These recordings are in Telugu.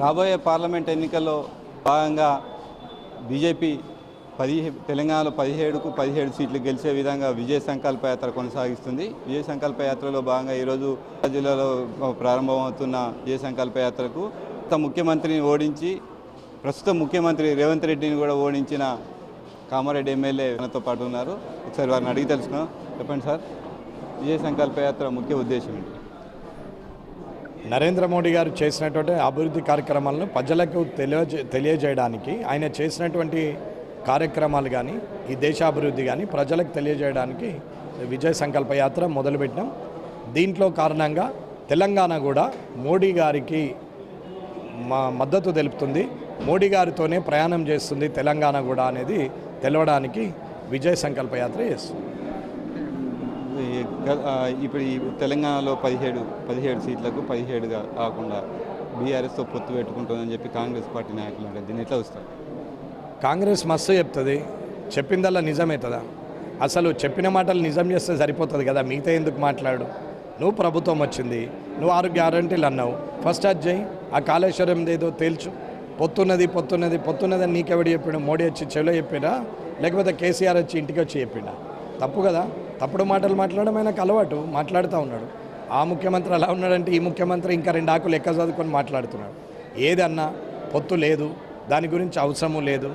రాబోయే పార్లమెంట్ ఎన్నికల్లో భాగంగా బీజేపీ పదిహే తెలంగాణలో పదిహేడుకు పదిహేడు సీట్లు గెలిచే విధంగా విజయ సంకల్ప యాత్ర కొనసాగిస్తుంది. విజయ సంకల్ప యాత్రలో భాగంగా ఈరోజు జిల్లాలో ప్రారంభమవుతున్న విజయ సంకల్ప యాత్రకు ముఖ్యమంత్రిని ఓడించి ప్రస్తుత ముఖ్యమంత్రి రేవంత్ రెడ్డిని కూడా ఓడించిన కామారెడ్డి ఎమ్మెల్యే మనతో పాటు ఉన్నారు. ఒకసారి వారిని అడిగి తెలుసుకున్నాం చెప్పండి సార్. విజయ సంకల్ప యాత్ర ముఖ్య ఉద్దేశం ఏంటి? నరేంద్ర మోడీ గారు చేసినటువంటి అభివృద్ధి కార్యక్రమాలను ప్రజలకు తెలియజే తెలియజేయడానికి ఆయన చేసినటువంటి కార్యక్రమాలు కానీ ఈ దేశాభివృద్ధి కానీ ప్రజలకు తెలియజేయడానికి విజయ సంకల్ప యాత్ర మొదలుపెట్టినాం. దీంట్లో కారణంగా తెలంగాణ కూడా మోడీ గారికి మా మద్దతు తెలుపుతుంది. మోడీ గారితోనే ప్రయాణం చేస్తుంది తెలంగాణ కూడా అనేది తెలవడానికి విజయ సంకల్ప యాత్ర చేస్తుంది. ఇప్పుడు తెలంగాణలో పదిహేడు పదిహేడు సీట్లకు పదిహేడుగా కాకుండా బీఆర్ఎస్తో పొత్తు పెట్టుకుంటుందని చెప్పి కాంగ్రెస్ పార్టీ నాయకులు అంటే దీన్ని ఎట్లా వస్తారు కాంగ్రెస్ మస్తు చెప్తుంది. చెప్పిందల్లా నిజమవుతుందా అసలు చెప్పిన మాటలు నిజం చేస్తే సరిపోతుంది కదా? మిగతా ఎందుకు మాట్లాడు? నువ్వు ప్రభుత్వం వచ్చింది. నువ్వు ఆరు గ్యారంటీలు అన్నావు. ఫస్ట్ అది చేయి ఆ కాళేశ్వరం ఏదో తేల్చు. పొత్తున్నది పొత్తున్నది పొత్తున్నది అని నీకెవడు మోడీ వచ్చి చెవిలో చెప్పినా లేకపోతే కేసీఆర్ వచ్చి ఇంటికి వచ్చి చెప్పినా తప్పు కదా? తప్పుడు మాటలు మాట్లాడడం ఆయనకు అలవాటు మాట్లాడుతూ ఉన్నాడు. ఆ ముఖ్యమంత్రి అలా ఉన్నాడంటే ఈ ముఖ్యమంత్రి ఇంకా రెండు ఆకులు ఎక్క చదువుకొని మాట్లాడుతున్నాడు. ఏదన్నా పొత్తు లేదు దాని గురించి అవసరము లేదు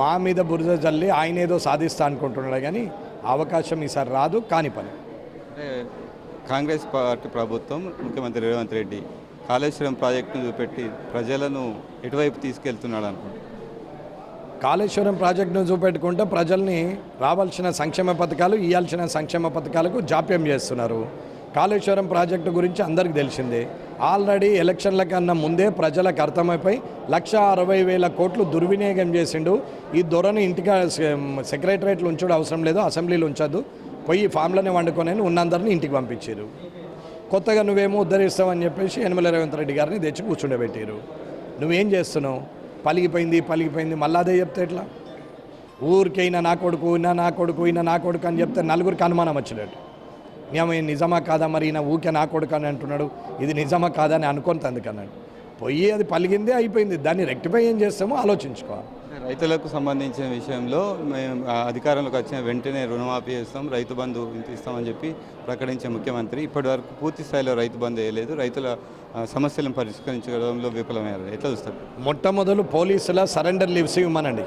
మా మీద బురద జల్లి ఆయన ఏదో సాధిస్తా అనుకుంటున్నాడు కానీ అవకాశం ఈసారి రాదు కాని పని. అంటే కాంగ్రెస్ పార్టీ ప్రభుత్వం ముఖ్యమంత్రి రేవంత్ రెడ్డి కాళేశ్వరం ప్రాజెక్టును చూపెట్టి ప్రజలను ఎటువైపు తీసుకెళ్తున్నాడు అనుకుంటున్నాను కాళేశ్వరం ప్రాజెక్టును చూపెట్టుకుంటే ప్రజల్ని రావాల్సిన సంక్షేమ పథకాలు ఇవ్వాల్సిన సంక్షేమ పథకాలకు జాప్యం చేస్తున్నారు. కాళేశ్వరం ప్రాజెక్టు గురించి అందరికీ తెలిసిందే. ఆల్రెడీ ఎలక్షన్ల కన్నా ముందే ప్రజలకు అర్థమైపోయి లక్ష అరవై వేల కోట్లు దుర్వినియోగం చేసిండు. ఈ దొరని ఇంటికి సెక్రటరేట్లు ఉంచడం అవసరం లేదు అసెంబ్లీలో ఉంచద్దు. పోయి ఫామ్లోనే వండుకొని ఉన్నందరినీ ఇంటికి పంపించారు కొత్తగా నువ్వేమో ఉద్ధరిస్తావని చెప్పేసి యనమల రేవంత్ రెడ్డి గారిని తెచ్చి కూర్చుండబెట్టారు నువ్వేం చేస్తున్నావు? పలిగిపోయింది పలిగిపోయింది. మళ్ళీ అదే చెప్తే ఎట్లా? ఊరికైనా నా కొడుకు ఈయన నా కొడుకు ఈయన నా కొడుకు అని చెప్తే నలుగురికి అనుమానం వచ్చినట్టు. మేము నిజమా కాదా మరి? ఈయన ఊకే నా కొడుకు అని అంటున్నాడు. ఇది నిజమా కాదా? అని అనుకుంది అందుకన్నాడు పొయ్యి అది పలిగిందే అయిపోయింది. దాన్ని రెక్టిఫై ఏం చేస్తామో ఆలోచించుకోవాలి. రైతులకు సంబంధించిన విషయంలో మేము అధికారంలోకి వచ్చిన వెంటనే రుణమాఫీ చేస్తాం రైతు బంధు ఇస్తామని చెప్పి ప్రకటించే ముఖ్యమంత్రి. ఇప్పటి వరకు పూర్తి స్థాయిలో రైతు బంధు వేయలేదు. రైతుల సమస్యలను పరిష్కరించడంలో విఫలమయ్యారు. ఎట్లా చూస్తారు? మొట్టమొదలు పోలీసుల సరెండర్ లీవ్స్ ఇవ్వమనండి.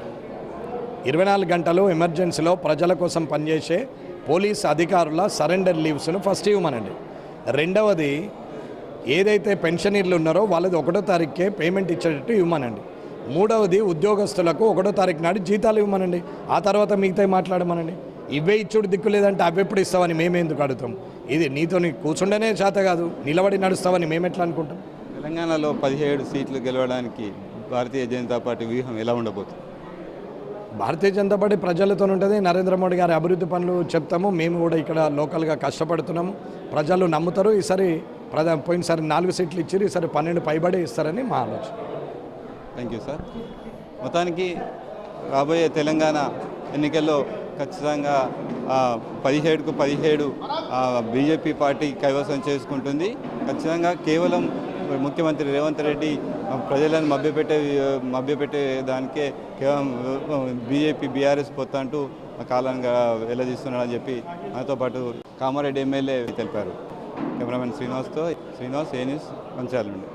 ఇరవై నాలుగు గంటలు ఎమర్జెన్సీలో ప్రజల కోసం పనిచేసే పోలీస్ అధికారుల సరెండర్ లీవ్స్ను ఫస్ట్ ఇవ్వమనండి. రెండవది ఏదైతే పెన్షనీర్లు ఉన్నారో వాళ్ళది ఒకటో తారీఖుకే పేమెంట్ ఇచ్చేటట్టు ఇవ్వమనండి. మూడవది ఉద్యోగస్తులకు ఒకటో తారీఖు నాడు జీతాలు ఇవ్వమనండి. ఆ తర్వాత మిగతా మాట్లాడమనండి. ఇవే ఇచ్చుడు దిక్కు లేదంటే అవి ఎప్పుడు ఇస్తావని మేమెందుకు అడుగుతాం? ఇది నీతో కూర్చుండేనే చేత కాదు నిలబడి నడుస్తావని మేము ఎట్లా అనుకుంటాం? తెలంగాణలో పదిహేడు సీట్లు గెలవడానికి భారతీయ జనతా పార్టీ వ్యూహం ఎలా ఉండబోతుంది? భారతీయ జనతా పార్టీ ప్రజలతో ఉంటుంది. నరేంద్ర మోడీ గారి అభివృద్ధి పనులు చెప్తాము. మేము కూడా ఇక్కడ లోకల్గా కష్టపడుతున్నాము. ప్రజలు నమ్ముతారు. ఈసారి ప్రధా పోయినసారి నాలుగు సీట్లు ఇచ్చారు ఈసారి పన్నెండు పైబడి ఇస్తారని మా ఆలోచన. థ్యాంక్ యూ సార్ మొత్తానికి రాబోయే తెలంగాణ ఎన్నికల్లో ఖచ్చితంగా పదిహేడుకు పదిహేడు బీజేపీ పార్టీ కైవసం చేసుకుంటుంది. ఖచ్చితంగా కేవలం ముఖ్యమంత్రి రేవంత్ రెడ్డి ప్రజలను మభ్యపెట్టే మభ్యపెట్టే దానికే కేవలం బీజేపీ బీఆర్ఎస్ పొత్తు అంటూ కాలంగా వెల్లదీస్తున్నాడని చెప్పి మనతో పాటు కామారెడ్డి ఎమ్మెల్యే తెలిపారు. కెమెరామెన్ శ్రీనివాస్తో శ్రీనివాస్ ఏ న్యూస్ మంచాల నుండి.